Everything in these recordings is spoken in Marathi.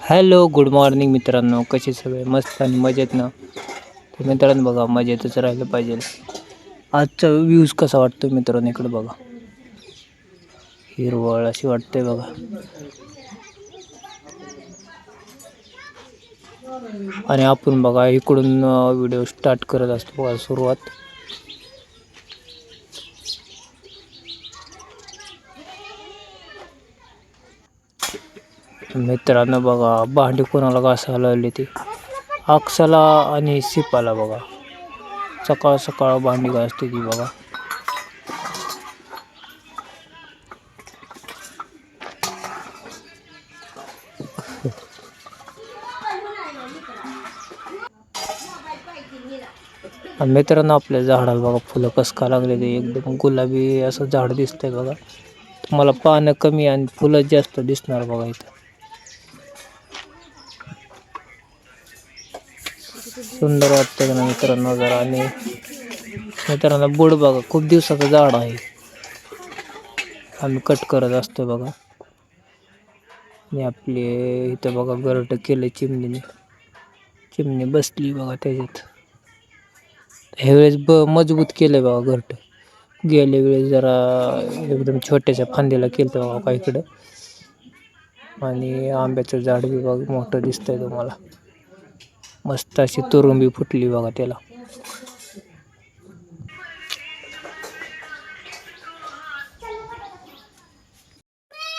हॅलो गुड मॉर्निंग मित्रांनो. कसे सगळे? मस्त आणि मजेत ना? तर मित्रांनो बघा मजेतच राहिलं पाहिजे. आजचा व्ह्यूज कसा वाटतो मित्रांनो इकडं बघा? हिरवळ अशी वाटते बघा. आणि आपण बघा इकडून व्हिडिओ स्टार्ट करत असतो बघा सुरुवात. मित्रांनो बघा भांडी कोणाला घासायला लावली ती? अक्षला आणि सिपाला बघा. सकाळ सकाळ भांडी घासते ती बघा. मित्रांनो आपल्या झाडाला बघा फुलं कसका लागले ते. एकदम गुलाबी असं झाड दिसतंय बघा. तुम्हाला पानं कमी आणि फुलं जास्त दिसणार बघा इथं. सुंदर वाटतं का ना मित्रांनो जरा? आणि मित्रांनो बुड बघा खूप दिवसाचं झाड आहे. आम्ही कट करत असतो बघा. आणि आपले इथं बघा गरट केलं चिमणीने. चिमणी बसली बघा त्याच्यात. ह्यावेळेस ब मजबूत केलं बघा घरट गेल्या वेळेस जरा एकदम छोट्याशा फांदीला केलं बघा इकडं. आणि आंब्याचं झाड बी बघा मोठं दिसतंय तुम्हाला. मस्त अशी तुरुंबी फुटली बघा त्याला.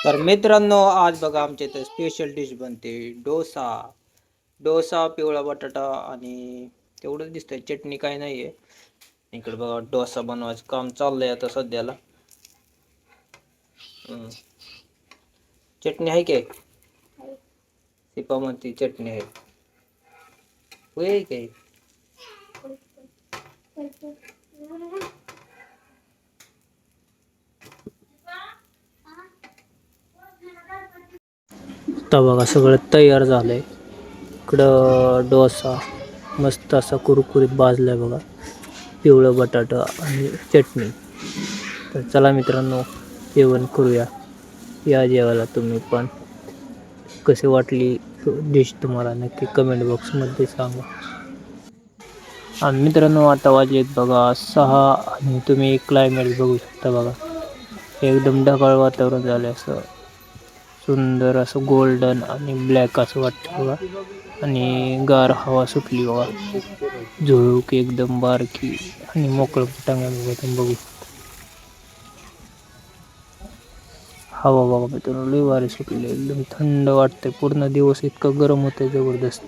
तर मित्रांनो आज बघा आमच्या इथं स्पेशल डिश बनते. डोसा. डोसा पिवळा बटाटा आणि तेवढंच दिसतंय. चटणी काय नाही आहे इकडे बघा डोसा बनवायचं काम चाललंय आता सध्याला. चटणी आहे काय सिपा म्हणते चटणी आहे. होय काय आता बघा सगळं तयार झालंय. इकडं डोसा मस्त असा कुरकुरीत भाजलाय बघा. पिवळं बटाटा आणि चटणी. तर चला मित्रांनो जेवण करूया. या जेवायला तुम्ही पण. कसे वाटली डिश तुम्हाला नक्की कमेंट बॉक्समध्ये सांगा. आणि मित्रांनो आता वाजलेत बघा सहा आणि तुम्ही क्लायमेट बघू शकता बघा. एकदम ढगाळ वातावरण झालं असं. सुंदर असं गोल्डन आणि ब्लॅक असं वाटतं बघा. आणि गार हवा सुटली बघा. झुळूक एकदम बारकी आणि मोकळं पटांगण बघा तुम्ही बघू हवा बघा मित्रांनो लई वारे सुटले. एकदम थंड वाटते पूर्ण दिवस इतकं गरम होतं जबरदस्त.